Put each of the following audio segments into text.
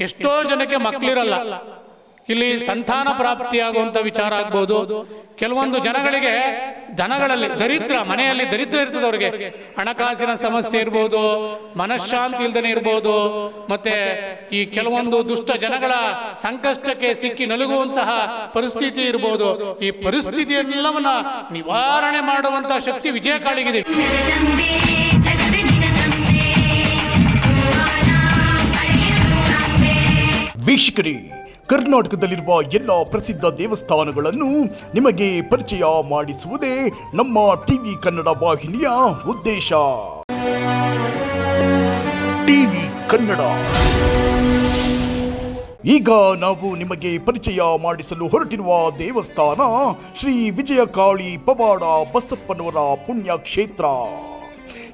ಎಷ್ಟೋ ಜನಕ್ಕೆ ಮಕ್ಕಳಿರಲ್ಲ ಇಲ್ಲಿ ಸಂತಾನ ಪ್ರಾಪ್ತಿಯಾಗುವಂಥ ವಿಚಾರ ಆಗ್ಬೋದು. ಕೆಲವೊಂದು ಜನಗಳಿಗೆ ದನಗಳಲ್ಲಿ ದರಿದ್ರ ಮನೆಯಲ್ಲಿ ದರಿದ್ರ ಇರ್ತದೆ ಅವರಿಗೆ. ಹಣಕಾಸಿನ ಸಮಸ್ಯೆ ಇರ್ಬೋದು ಮನಃಶಾಂತಿ ಇಲ್ದನೆ ಇರ್ಬೋದು. ಮತ್ತೆ ಈ ಕೆಲವೊಂದು ದುಷ್ಟ ಜನಗಳ ಸಂಕಷ್ಟಕ್ಕೆ ಸಿಕ್ಕಿ ನಲುಗುವಂತಹ ಪರಿಸ್ಥಿತಿ ಇರ್ಬೋದು. ಈ ಪರಿಸ್ಥಿತಿಯೆಲ್ಲವನ್ನ ನಿವಾರಣೆ ಮಾಡುವಂತಹ ಶಕ್ತಿ ವಿಜಯಕಾಳಿಗಿದೆ. ಜಗದಂಬೆ ವೀಕ್ಷಕರೇ, ಕರ್ನಾಟಕದಲ್ಲಿರುವ ಎಲ್ಲ ಪ್ರಸಿದ್ಧ ದೇವಸ್ಥಾನಗಳನ್ನು ನಿಮಗೆ ಪರಿಚಯ ಮಾಡಿಸುವುದೇ ನಮ್ಮ ಟಿವಿ ಕನ್ನಡ ವಾಹಿನಿಯ ಉದ್ದೇಶ. ಟಿವಿ ಕನ್ನಡ. ಈಗ ನಾವು ನಿಮಗೆ ಪರಿಚಯ ಮಾಡಿಸಲು ಹೊರಟಿರುವ ದೇವಸ್ಥಾನ ಶ್ರೀ ವಿಜಯಕಾಳಿ ಪವಾಡ ಬಸಪ್ಪನವರ ಪುಣ್ಯ ಕ್ಷೇತ್ರ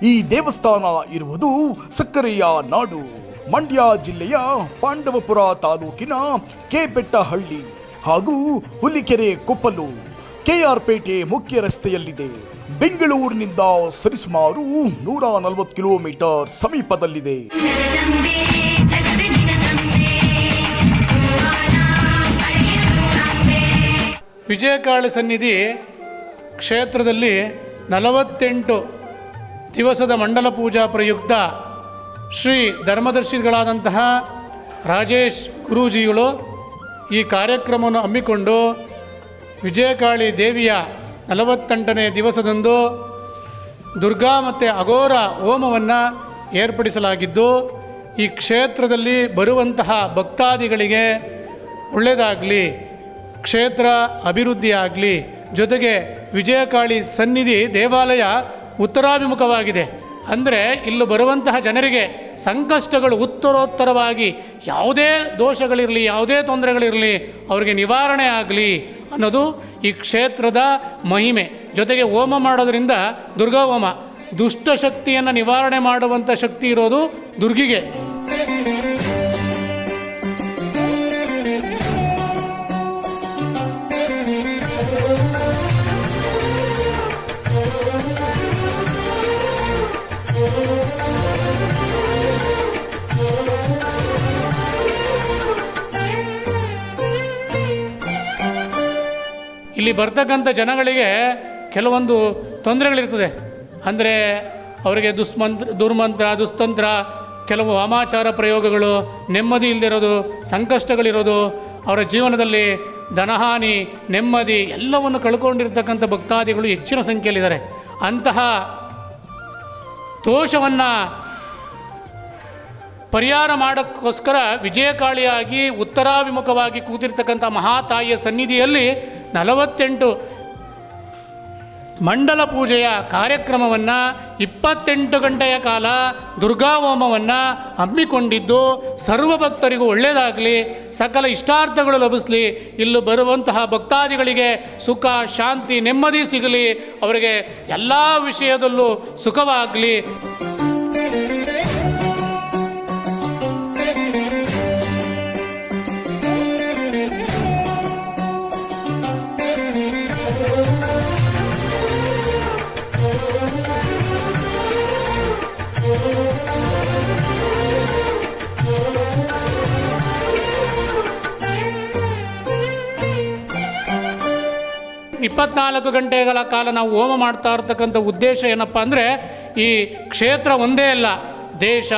ಈ ದೇವಸ್ಥಾನ ಇರುವುದು ಸಕ್ಕರೆಯ ನಾಡು. ಮಂಡ್ಯ ಜಿಲ್ಲೆಯ ಪಾಂಡವಪುರ ತಾಲೂಕಿನ ಕೆಬೆಟ್ಟಹಳ್ಳಿ ಹಾಗೂ ಹುಲಿಕೆರೆ ಕೊಪ್ಪಲು ಕೆಆರ್ಪೇಟೆ ಮುಖ್ಯ ರಸ್ತೆಯಲ್ಲಿದೆ. ಬೆಂಗಳೂರಿನಿಂದ ಸರಿಸುಮಾರು ನೂರ ನಲವತ್ತು ಕಿಲೋಮೀಟರ್ ಸಮೀಪದಲ್ಲಿದೆ. ವಿಜಯಕಾಳ ಸನ್ನಿಧಿ ಕ್ಷೇತ್ರದಲ್ಲಿ ನಲವತ್ತೆಂಟು ದಿವಸದ ಮಂಡಲ ಪೂಜಾ ಪ್ರಯುಕ್ತ ಶ್ರೀ ಧರ್ಮದರ್ಶಿಗಳಾದಂತಹ ರಾಜೇಶ್ ಗುರೂಜಿಗಳು ಈ ಕಾರ್ಯಕ್ರಮವನ್ನು ಹಮ್ಮಿಕೊಂಡು ವಿಜಯಕಾಳಿ ದೇವಿಯ ನಲವತ್ತೆಂಟನೇ ದಿವಸದಂದು ದುರ್ಗಾ ಮತ್ತು ಅಘೋರ ಹೋಮವನ್ನು ಏರ್ಪಡಿಸಲಾಗಿದ್ದು, ಈ ಕ್ಷೇತ್ರದಲ್ಲಿ ಬರುವಂತಹ ಭಕ್ತಾದಿಗಳಿಗೆ ಒಳ್ಳೆಯದಾಗಲಿ, ಕ್ಷೇತ್ರ ಅಭಿವೃದ್ಧಿಯಾಗಲಿ, ಜೊತೆಗೆ ವಿಜಯಕಾಳಿ ಸನ್ನಿಧಿ ದೇವಾಲಯ ಉತ್ತರಾಭಿಮುಖವಾಗಿದೆ. ಅಂದರೆ ಇಲ್ಲಿ ಬರುವಂತಹ ಜನರಿಗೆ ಸಂಕಷ್ಟಗಳು ಉತ್ತರೋತ್ತರವಾಗಿ ಯಾವುದೇ ದೋಷಗಳಿರಲಿ, ಯಾವುದೇ ತೊಂದರೆಗಳಿರಲಿ ಅವರಿಗೆ ನಿವಾರಣೆ ಆಗಲಿ ಅನ್ನೋದು ಈ ಕ್ಷೇತ್ರದ ಮಹಿಮೆ. ಜೊತೆಗೆ ಹೋಮ ಮಾಡೋದರಿಂದ ದುರ್ಗಾ ಹೋಮ, ದುಷ್ಟ ಶಕ್ತಿಯನ್ನು ನಿವಾರಣೆ ಮಾಡುವಂಥ ಶಕ್ತಿ ಇರೋದು ದುರ್ಗಿಗೆ. ಇಲ್ಲಿ ಬರ್ತಕ್ಕಂಥ ಜನಗಳಿಗೆ ಕೆಲವೊಂದು ತೊಂದರೆಗಳಿರ್ತದೆ. ಅಂದರೆ ಅವರಿಗೆ ದುಸ್ಮಂತ್ರ ದುರ್ಮಂತ್ರ, ದುಸ್ತಂತ್ರ, ಕೆಲವು ವಾಮಾಚಾರ ಪ್ರಯೋಗಗಳು, ನೆಮ್ಮದಿ ಇಲ್ಲದಿರೋದು ಸಂಕಷ್ಟಗಳಿರೋದು, ಅವರ ಜೀವನದಲ್ಲಿ ಧನಹಾನಿ, ನೆಮ್ಮದಿ ಎಲ್ಲವನ್ನು ಕಳ್ಕೊಂಡಿರ್ತಕ್ಕಂಥ ಭಕ್ತಾದಿಗಳು ಹೆಚ್ಚಿನ ಸಂಖ್ಯೆಯಲ್ಲಿದ್ದಾರೆ. ಅಂತಹ ದೋಷವನ್ನು ಪರಿಹಾರ ಮಾಡೋಕ್ಕೋಸ್ಕರ ವಿಜಯಕಾಳಿಯಾಗಿ, ಉತ್ತರಾಭಿಮುಖವಾಗಿ ಕೂತಿರ್ತಕ್ಕಂಥ ಮಹಾತಾಯಿಯ ಸನ್ನಿಧಿಯಲ್ಲಿ ನಲವತ್ತೆಂಟು. ಮಂಡಲ ಪೂಜೆಯ ಕಾರ್ಯಕ್ರಮವನ್ನು ಇಪ್ಪತ್ತೆಂಟು ಗಂಟೆಯ ಕಾಲ ದುರ್ಗಾ ಹೋಮವನ್ನು ಹಮ್ಮಿಕೊಂಡಿದ್ದು ಸರ್ವ ಭಕ್ತರಿಗೂ ಒಳ್ಳೆಯದಾಗಲಿ ಸಕಲ ಇಷ್ಟಾರ್ಥಗಳು ಲಭಿಸಲಿ, ಇಲ್ಲಿ ಬರುವಂತಹ ಭಕ್ತಾದಿಗಳಿಗೆ ಸುಖ, ಶಾಂತಿ, ನೆಮ್ಮದಿ ಸಿಗಲಿ, ಅವರಿಗೆ ಎಲ್ಲ ವಿಷಯದಲ್ಲೂ ಸುಖವಾಗಲಿ. ಇಪ್ಪತ್ನಾಲ್ಕು ಗಂಟೆಗಳ ಕಾಲ ನಾವು ಹೋಮ ಮಾಡ್ತಾ ಇರ್ತಕ್ಕಂಥ ಉದ್ದೇಶ ಏನಪ್ಪ ಅಂದರೆ ಈ ಕ್ಷೇತ್ರ ಒಂದೇ ಅಲ್ಲ. ದೇಶ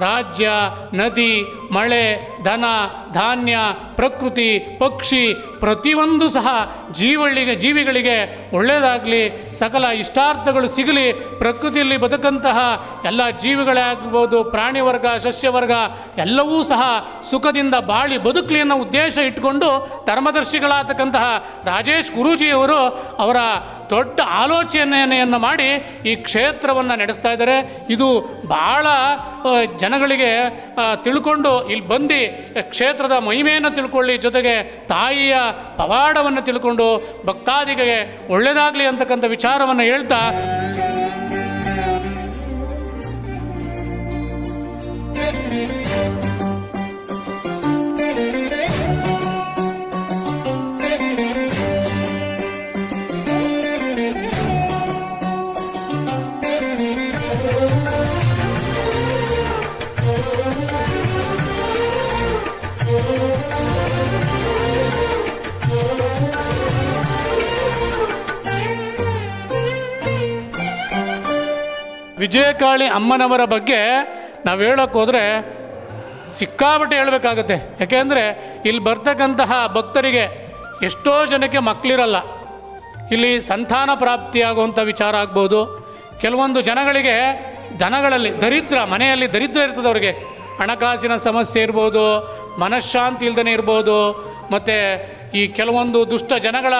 ರಾಜ್ಯ ನದಿ ಮಳೆ ಧನ ಧಾನ್ಯ ಪ್ರಕೃತಿ ಪಕ್ಷಿ ಪ್ರತಿಯೊಂದು ಸಹ ಜೀವಳಿಗೆ ಜೀವಿಗಳಿಗೆ ಒಳ್ಳೆಯದಾಗಲಿ ಸಕಲ ಇಷ್ಟಾರ್ಥಗಳು ಸಿಗಲಿ ಪ್ರಕೃತಿಯಲ್ಲಿ ಬದುಕಂತಹ ಎಲ್ಲ ಜೀವಿಗಳೇ ಆಗ್ಬೋದು ಪ್ರಾಣಿ ವರ್ಗ ಸಸ್ಯವರ್ಗ ಎಲ್ಲವೂ ಸಹ ಸುಖದಿಂದ ಬಾಳಿ ಬದುಕಲಿ ಅನ್ನೋ ಉದ್ದೇಶ ಇಟ್ಕೊಂಡು ಧರ್ಮದರ್ಶಿಗಳಾಗತಕ್ಕಂತಹ ರಾಜೇಶ್ ಗುರೂಜಿಯವರು ಅವರ ದೊಡ್ಡ ಆಲೋಚನೆಯನ್ನು ಮಾಡಿ ಈ ಕ್ಷೇತ್ರವನ್ನು ನಡೆಸ್ತಾ ಇದ್ದಾರೆ. ಇದು ಭಾಳ ಆ, ಜನಗಳಿಗೆ ತಿಳ್ಕೊಂಡು ಇಲ್ಲಿ ಬಂದು ಕ್ಷೇತ್ರದ ಮಹಿಮೆಯನ್ನು ತಿಳ್ಕೊಳ್ಳಿ, ಜೊತೆಗೆ ತಾಯಿಯ ಪವಾಡವನ್ನು ತಿಳ್ಕೊಂಡು ಭಕ್ತಾದಿಗೆ ಒಳ್ಳೆಯದಾಗಲಿ ಅಂತಕ್ಕಂಥ ವಿಚಾರವನ್ನು ಹೇಳ್ತಾ ವಿಜಯಕಾಳಿ ಅಮ್ಮನವರ ಬಗ್ಗೆ ನಾವು ಹೇಳೋಕ್ಕೆ ಹೋದರೆ ಸಿಕ್ಕಾಪಟ್ಟೆ ಹೇಳಬೇಕಾಗುತ್ತೆ. ಯಾಕೆಂದರೆ ಇಲ್ಲಿ ಬರ್ತಕ್ಕಂತಹ ಭಕ್ತರಿಗೆ ಎಷ್ಟೋ ಜನಕ್ಕೆ ಮಕ್ಕಳಿರಲ್ಲ ಇಲ್ಲಿ ಸಂತಾನ ಪ್ರಾಪ್ತಿಯಾಗುವಂಥ ವಿಚಾರ ಆಗ್ಬೋದು. ಕೆಲವೊಂದು ಜನಗಳಿಗೆ ದನಗಳಲ್ಲಿ, ದರಿದ್ರ ಮನೆಯಲ್ಲಿ ದರಿದ್ರ ಅವರಿಗೆ ಹಣಕಾಸಿನ ಸಮಸ್ಯೆ ಇರ್ಬೋದು ಮನಃಶಾಂತಿ ಇಲ್ದೇ ಇರ್ಬೋದು, ಮತ್ತು ಈ ಕೆಲವೊಂದು ದುಷ್ಟ ಜನಗಳ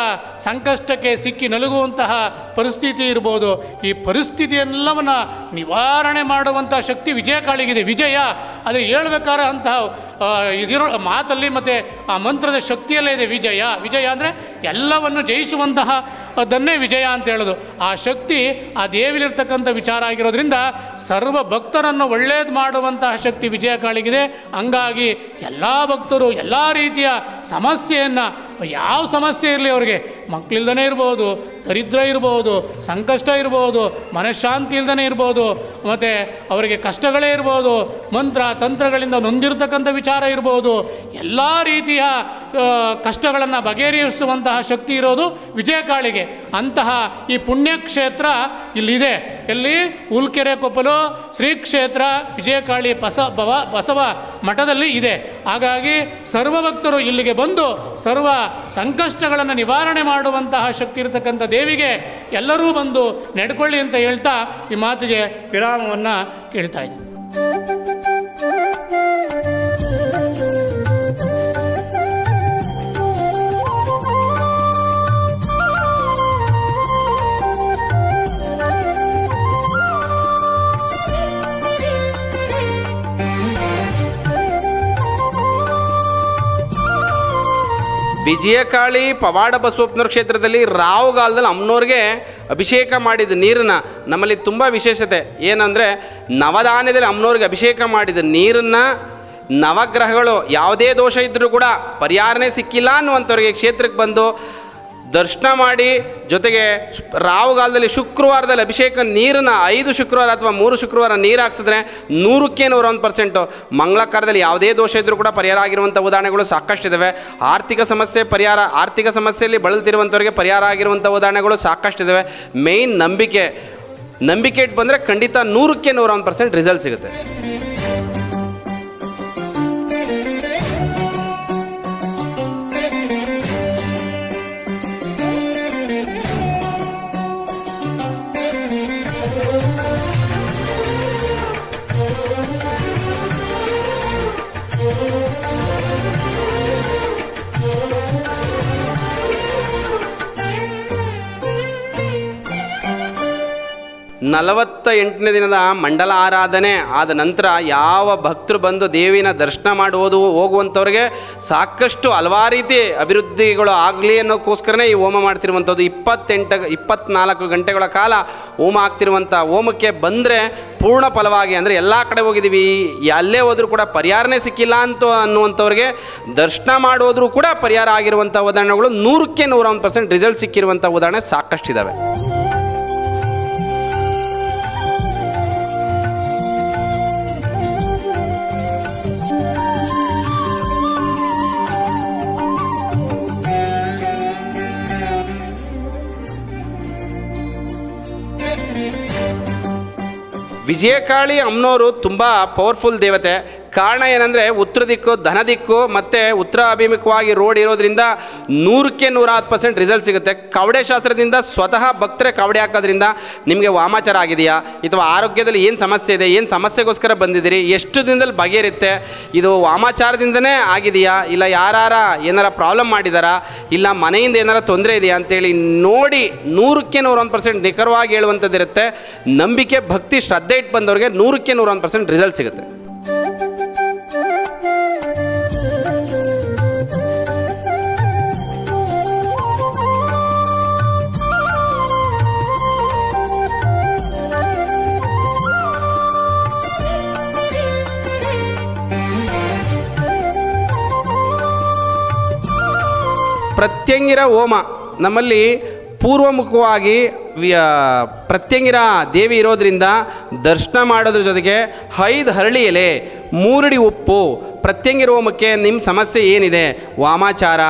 ಸಂಕಷ್ಟಕ್ಕೆ ಸಿಕ್ಕಿ ನಲುಗುವಂತಹ ಪರಿಸ್ಥಿತಿ ಇರ್ಬೋದು. ಈ ಪರಿಸ್ಥಿತಿಯೆಲ್ಲವನ್ನು ನಿವಾರಣೆ ಮಾಡುವಂಥ ಶಕ್ತಿ ವಿಜಯ ವಿಜಯಕಾಳಿಗಿದೆ. ವಿಜಯ, ಅದು ಹೇಳ್ಬೇಕಾದ್ರೆ ಅಂತಹ ಇದಿರೋ ಮಾತಲ್ಲಿ ಮತ್ತು ಆ ಮಂತ್ರದ ಶಕ್ತಿಯಲ್ಲೇ ಇದೆ ವಿಜಯ. ವಿಜಯ ಅಂದರೆ ಎಲ್ಲವನ್ನು ಜಯಿಸುವಂತಹ ಅದನ್ನೇ ವಿಜಯ ಅಂತ ಹೇಳೋದು. ಆ ಶಕ್ತಿ ಆ ದೇವಿಲಿರ್ತಕ್ಕಂಥ ವಿಚಾರ ಆಗಿರೋದ್ರಿಂದ ಸರ್ವ ಭಕ್ತರನ್ನು ಒಳ್ಳೇದು ಮಾಡುವಂತಹ ಶಕ್ತಿ ವಿಜಯ ಕಾಳಿಗಿದೆ. ಹಂಗಾಗಿ ಎಲ್ಲ ಭಕ್ತರು ಎಲ್ಲ ರೀತಿಯ ಸಮಸ್ಯೆಯನ್ನು ಯಾವ ಸಮಸ್ಯೆ ಇರಲಿ ಅವರಿಗೆ? ಮಕ್ಕಳಿಲ್ದೇ ಇರ್ಬೋದು, ದರಿದ್ರ ಇರ್ಬೋದು, ಸಂಕಷ್ಟ ಇರ್ಬೋದು, ಮನಃಶಾಂತಿ ಇಲ್ದೇ ಇರ್ಬೋದು, ಮತ್ತು ಅವರಿಗೆ ಕಷ್ಟಗಳೇ ಇರ್ಬೋದು, ಮಂತ್ರ, ತಂತ್ರಗಳಿಂದ ನೊಂದಿರತಕ್ಕಂಥ ವಿಚಾರ ಇರ್ಬೋದು, ಎಲ್ಲ ರೀತಿಯ ಕಷ್ಟಗಳನ್ನು ಬಗೆಹರಿಸುವಂತಹ ಶಕ್ತಿ ಇರೋದು ವಿಜಯಕಾಳಿಗೆ. ಅಂತಹ ಈ ಪುಣ್ಯಕ್ಷೇತ್ರ ಇಲ್ಲಿದೆ. ಎಲ್ಲಿ ಉಲ್ಕೆರೆ ಕೊಪ್ಪಲು ಶ್ರೀ ಕ್ಷೇತ್ರ ವಿಜಯಕಾಳಿ ಬಸ ಬವ ಬಸವ ಮಠದಲ್ಲಿ ಇದೆ. ಹಾಗಾಗಿ ಸರ್ವ ಭಕ್ತರು ಇಲ್ಲಿಗೆ ಬಂದು ಸರ್ವ ಸಂಕಷ್ಟಗಳನ್ನು ನಿವಾರಣೆ ಮಾಡುವಂತಹ ಶಕ್ತಿ ಇರತಕ್ಕಂಥ ದೇವಿಗೆ ಎಲ್ಲರೂ ಬಂದು ನೆಡ್ಕೊಳ್ಳಿ ಅಂತ ಹೇಳ್ತಾ ಈ ಮಾತಿಗೆ ವಿರಾಮವನ್ನು ಕೇಳ್ತಾ ಇದ್ದೀನಿ. ವಿಜಯಕಾಳಿ ಪವಾಡ ಬಸವಪ್ಪನವ್ರ ಕ್ಷೇತ್ರದಲ್ಲಿ ರಾವುಗಾಲದಲ್ಲಿ ಅಮ್ಮನವ್ರಿಗೆ ಅಭಿಷೇಕ ಮಾಡಿದ ನೀರನ್ನು ನಮ್ಮಲ್ಲಿ ತುಂಬ ವಿಶೇಷತೆ. ಏನಂದರೆ ನವಧಾನ್ಯದಲ್ಲಿ ಅಮ್ಮನವ್ರಿಗೆ ಅಭಿಷೇಕ ಮಾಡಿದ ನೀರನ್ನು ನವಗ್ರಹಗಳು ಯಾವುದೇ ದೋಷ ಇದ್ದರೂ ಕೂಡ ಪರಿಹಾರನೇ ಸಿಕ್ಕಿಲ್ಲ ಅನ್ನುವಂಥವ್ರಿಗೆ ಕ್ಷೇತ್ರಕ್ಕೆ ಬಂದು ದರ್ಶನ ಮಾಡಿ, ಜೊತೆಗೆ ರಾವುಗಾಲದಲ್ಲಿ ಶುಕ್ರವಾರದಲ್ಲಿ ಅಭಿಷೇಕ ನೀರನ್ನು ಐದು ಶುಕ್ರವಾರ ಅಥವಾ ಮೂರು ಶುಕ್ರವಾರ ನೀರು ಹಾಕ್ಸಿದ್ರೆ ನೂರಕ್ಕೆ ನೂರ ಒಂದು ಪರ್ಸೆಂಟು. ಮಂಗಳಕಾರದಲ್ಲಿ ಯಾವುದೇ ದೋಷ ಇದ್ದರೂ ಕೂಡ ಪರಿಹಾರ ಆಗಿರುವಂಥ ಉದಾಹರಣೆಗಳು ಸಾಕಷ್ಟಿದ್ದಾವೆ ಆರ್ಥಿಕ ಸಮಸ್ಯೆ ಪರಿಹಾರ, ಆರ್ಥಿಕ ಸಮಸ್ಯೆಯಲ್ಲಿ ಬಳಲ್ತಿರುವಂಥವ್ರಿಗೆ ಪರಿಹಾರ ಆಗಿರುವಂಥ ಉದಾಹರಣೆಗಳು ಸಾಕಷ್ಟಿದ್ದಾವೆ ಮೇಯ್ನ್ ನಂಬಿಕೆ ನಂಬಿಕೆ ಇಟ್ಟು ಬಂದರೆ ಖಂಡಿತ ನೂರಕ್ಕೆ ನೂರ ಒಂದು ಪರ್ಸೆಂಟ್ ರಿಸಲ್ಟ್ ಸಿಗುತ್ತೆ. ನಲವತ್ತ ಎಂಟನೇ ದಿನದ ಮಂಡಲ ಆರಾಧನೆ ಆದ ನಂತರ ಯಾವ ಭಕ್ತರು ಬಂದು ದೇವಿನ ದರ್ಶನ ಮಾಡುವುದು ಹೋಗುವಂಥವ್ರಿಗೆ ಸಾಕಷ್ಟು ಹಲವಾರು ರೀತಿ ಅಭಿವೃದ್ಧಿಗಳು ಆಗಲಿ ಅನ್ನೋಕ್ಕೋಸ್ಕರನೇ ಈ ಹೋಮ ಮಾಡ್ತಿರುವಂಥದ್ದು. ಇಪ್ಪತ್ತೆಂಟು, ಇಪ್ಪತ್ನಾಲ್ಕು ಗಂಟೆಗಳ ಕಾಲ ಹೋಮ ಆಗ್ತಿರುವಂಥ ಹೋಮಕ್ಕೆ ಬಂದರೆ ಪೂರ್ಣ ಫಲವಾಗಿ ಅಂದರೆ ಎಲ್ಲ ಕಡೆ ಹೋಗಿದ್ದೀವಿ. ಎಲ್ಲೇ ಹೋದರೂ ಕೂಡ ಪರಿಹಾರನೇ ಸಿಕ್ಕಿಲ್ಲ ಅಂತ ಅನ್ನುವಂಥವ್ರಿಗೆ ದರ್ಶನ ಮಾಡೋದ್ರೂ ಕೂಡ ಪರಿಹಾರ ಆಗಿರುವಂಥ ಉದಾಹರಣೆಗಳು ನೂರಕ್ಕೆ ನೂರ ಒಂದು ಪರ್ಸೆಂಟ್ ರಿಸಲ್ಟ್ ಸಿಕ್ಕಿರುವಂಥ ಉದಾಹರಣೆ ಸಾಕಷ್ಟಿದ್ದಾವೆ ವಿಜಯಕಾಳಿ ಅಮ್ಮನವರು ತುಂಬ ಪವರ್ಫುಲ್ ದೇವತೆ. ಕಾರಣ ಏನಂದರೆ ಉತ್ತರ ದಿಕ್ಕು ಧನ ದಿಕ್ಕು ಮತ್ತು ಉತ್ತರ ಅಭಿಮುಖವಾಗಿ ರೋಡ್ ಇರೋದ್ರಿಂದ ನೂರಕ್ಕೆ ನೂರ ಹತ್ತು ಪರ್ಸೆಂಟ್ ರಿಸಲ್ಟ್ ಸಿಗುತ್ತೆ. ಕವಡೆ ಶಾಸ್ತ್ರದಿಂದ ಸ್ವತಃ ಭಕ್ತರೇ ಕವಡೆ ಹಾಕೋದ್ರಿಂದ ನಿಮಗೆ ವಾಮಾಚಾರ ಆಗಿದೆಯಾ? ಅಥವಾ ಆರೋಗ್ಯದಲ್ಲಿ ಏನು ಸಮಸ್ಯೆ ಇದೆ? ಏನು ಸಮಸ್ಯೆಗೋಸ್ಕರ ಬಂದಿದ್ದೀರಿ? ಎಷ್ಟು ದಿನದಲ್ಲಿ ಬಗೆಹರುತ್ತೆ? ಇದು ವಾಮಾಚಾರದಿಂದನೇ ಆಗಿದೆಯಾ? ಇಲ್ಲ ಯಾರಾರ ಏನಾರ ಪ್ರಾಬ್ಲಮ್ ಮಾಡಿದಾರಾ? ಇಲ್ಲ ಮನೆಯಿಂದ ಏನಾರ ತೊಂದರೆ ಇದೆಯಾ ಅಂತೇಳಿ ನೋಡಿ ನೂರಕ್ಕೆ ನೂರೊಂದು ಪರ್ಸೆಂಟ್ ನಿಖರವಾಗಿ ಹೇಳುವಂಥದ್ದಿರುತ್ತೆ. ನಂಬಿಕೆ, ಭಕ್ತಿ, ಶ್ರದ್ಧೆ ಇಟ್ಟು ಬಂದವ್ರಿಗೆ ನೂರಕ್ಕೆ ನೂರ ಒಂದು ಪರ್ಸೆಂಟ್ ರಿಸಲ್ಟ್ ಸಿಗುತ್ತೆ. ಪ್ರತ್ಯಂಗಿರ ಹೋಮ ನಮ್ಮಲ್ಲಿ ಪೂರ್ವಮುಖವಾಗಿ ಪ್ರತ್ಯಂಗಿರ ದೇವಿ ಇರೋದ್ರಿಂದ ದರ್ಶನ ಮಾಡೋದ್ರ ಜೊತೆಗೆ ಐದು ಹರಳಿ ಎಲೆ, ಮೂರಡಿ ಉಪ್ಪು, ಪ್ರತ್ಯಂಗಿರ ಹೋಮಕ್ಕೆ ನಿಮ್ಮ ಸಮಸ್ಯೆ ಏನಿದೆ? ವಾಮಾಚಾರ,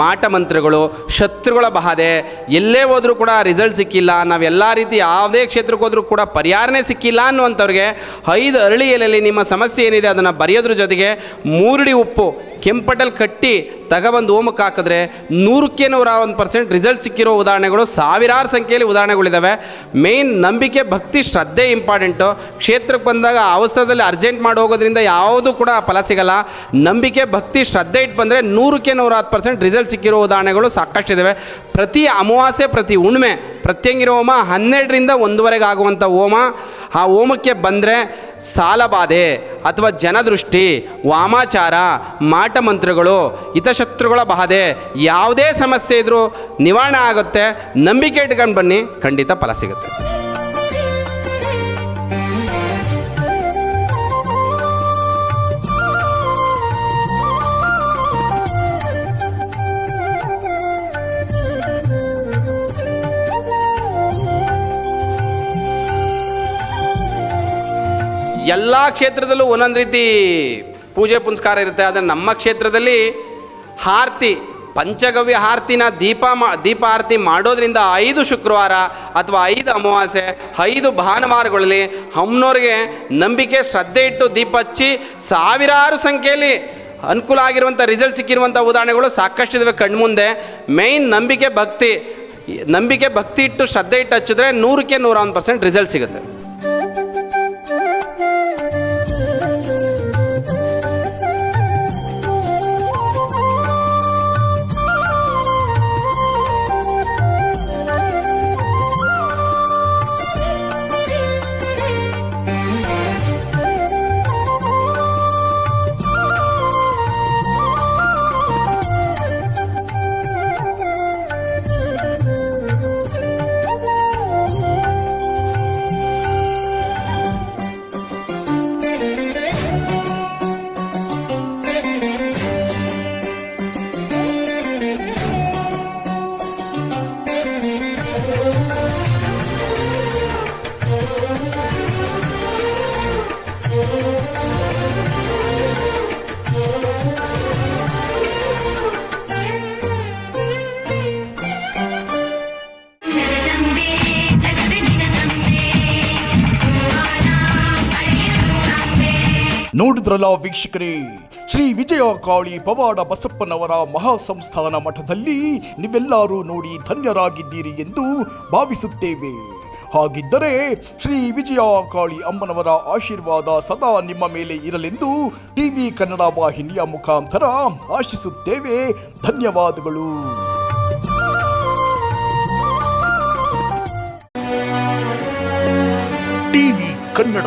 ಮಾಟ ಮಂತ್ರಗಳು, ಶತ್ರುಗಳ ಬಾಧೆ ಎಲ್ಲೇ ಹೋದರೂ ಕೂಡ ರಿಸಲ್ಟ್ ಸಿಕ್ಕಿಲ್ಲ. ನಾವೆಲ್ಲ ರೀತಿ ಯಾವುದೇ ಕ್ಷೇತ್ರಕ್ಕೆ ಹೋದರೂ ಕೂಡ ಪರಿಹಾರನೇ ಸಿಕ್ಕಿಲ್ಲ ಅನ್ನುವಂಥವ್ರಿಗೆ ಐದು ಅರಳಿ ಎಲೆಯಲ್ಲಿ ನಿಮ್ಮ ಸಮಸ್ಯೆ ಏನಿದೆ ಅದನ್ನು ಬರೆಯೋದ್ರ ಜೊತೆಗೆ ಮೂರಡಿ ಉಪ್ಪು, ಕೆಂಪಟಲ್ ಕಟ್ಟಿ ತಗೊಬಂದು ಓಮಕ್ಕೆ ಹಾಕಿದ್ರೆ ನೂರಕ್ಕೆ ನೂರ ಒಂದು ಪರ್ಸೆಂಟ್ ರಿಸಲ್ಟ್ ಸಿಕ್ಕಿರೋ ಉದಾಹರಣೆಗಳು ಸಾವಿರಾರು ಸಂಖ್ಯೆಯಲ್ಲಿ ಉದಾಹರಣೆಗಳಿದ್ದಾವೆ ಮೇಯ್ನ್ ನಂಬಿಕೆ, ಭಕ್ತಿ, ಶ್ರದ್ಧೆ ಇಂಪಾರ್ಟೆಂಟು ಕ್ಷೇತ್ರಕ್ಕೆ ಬಂದಾಗ ಆ ಅವಸ್ಥೆಯಲ್ಲಿ ಅರ್ಜೆಂಟ್ ಮಾಡಿ ಹೋಗೋದ್ರಿಂದ ಯಾವುದು ಕೂಡ ಫಲ ಸಿಗಲ್ಲ. ನಂಬಿಕೆ, ಭಕ್ತಿ, ಶ್ರದ್ಧೆ ಇಟ್ಟು ಬಂದರೆ ನೂರಕ್ಕೆ ನೂರ ಹತ್ತು ಪರ್ಸೆಂಟ್ ರಿಸಲ್ಟ್ ಸಿಕ್ಕಿರೋ ಉದಾಹರಣೆಗಳು ಸಾಕಷ್ಟಿದ್ದಾವೆ ಪ್ರತಿ ಅಮಾವಾಸ್ಯೆ, ಪ್ರತಿ ಹುಣ್ಣಿಮೆ, ಪ್ರತ್ಯಂಗಿರ ಹೋಮ ಹನ್ನೆರಡರಿಂದ ಒಂದುವರೆಗೆ ಆಗುವಂಥ ಹೋಮ. ಆ ಹೋಮಕ್ಕೆ ಬಂದರೆ ಸಾಲಬಾಧೆ ಅಥವಾ ಜನದೃಷ್ಟಿ, ವಾಮಾಚಾರ ಮಾಟ ಮಂತ್ರಗಳು ಹಿತಶತ್ರುಗಳ ಬಾಧೆ, ಯಾವುದೇ ಸಮಸ್ಯೆ ಇದ್ದರೂ ನಿವಾರಣೆ ಆಗುತ್ತೆ. ನಂಬಿಕೆ ಇಟ್ಕೊಂಡು ಬನ್ನಿ, ಖಂಡಿತ ಫಲ ಸಿಗುತ್ತೆ. ಎಲ್ಲ ಕ್ಷೇತ್ರದಲ್ಲೂ ಒಂದೊಂದು ರೀತಿ ಪೂಜೆ ಪುನಸ್ಕಾರ ಇರುತ್ತೆ. ಆದರೆ ನಮ್ಮ ಕ್ಷೇತ್ರದಲ್ಲಿ ಆರತಿ ಪಂಚಗವ್ಯ ಆರತಿನ ದೀಪ ಮಾ, ದೀಪ ಆರತಿ ಮಾಡೋದ್ರಿಂದ ಐದು ಶುಕ್ರವಾರ ಅಥವಾ ಐದು ಅಮಾವಾಸ್ಯೆ, ಐದು ಭಾನುವಾರಗಳಲ್ಲಿ ಅಮ್ಮನವ್ರಿಗೆ ನಂಬಿಕೆ, ಶ್ರದ್ಧೆ ಇಟ್ಟು ದೀಪ ಹಚ್ಚಿ ಸಾವಿರಾರು ಸಂಖ್ಯೆಯಲ್ಲಿ ಅನುಕೂಲ ಆಗಿರುವಂಥ ರಿಸಲ್ಟ್ ಸಿಕ್ಕಿರುವಂಥ ಉದಾಹರಣೆಗಳು ಸಾಕಷ್ಟು ಇದಾವೆ ಕಣ್ಮುಂದೆ. ಮೇಯ್ನ್ ನಂಬಿಕೆ ಭಕ್ತಿ ನಂಬಿಕೆ ಭಕ್ತಿ ಇಟ್ಟು ಶ್ರದ್ಧೆ ಇಟ್ಟು ಹಚ್ಚಿದ್ರೆ ನೂರಕ್ಕೆ ನೂರ ಒಂದು ಪರ್ಸೆಂಟ್ ರಿಸಲ್ಟ್ ಸಿಗುತ್ತೆ. ನೋಡಿದ್ರಲ್ಲ ವೀಕ್ಷಕರೇ, ಶ್ರೀ ವಿಜಯ ಕಾಳಿ ಪವಾಡ ಬಸಪ್ಪನವರ ಮಹಾಸಂಸ್ಥಾನ ಮಠದಲ್ಲಿ ನೀವೆಲ್ಲರೂ ನೋಡಿ ಧನ್ಯರಾಗಿದ್ದೀರಿ ಎಂದು ಭಾವಿಸುತ್ತೇವೆ. ಹಾಗಿದ್ದರೆ ಶ್ರೀ ವಿಜಯ ಕಾಳಿ ಅಮ್ಮನವರ ಆಶೀರ್ವಾದ ಸದಾ ನಿಮ್ಮ ಮೇಲೆ ಇರಲೆಂದು ಟಿವಿ ಕನ್ನಡ ವಾಹಿನಿಯ ಮುಖಾಂತರ ಆಶಿಸುತ್ತೇವೆ. ಧನ್ಯವಾದಗಳು. ಟಿವಿ ಕನ್ನಡ.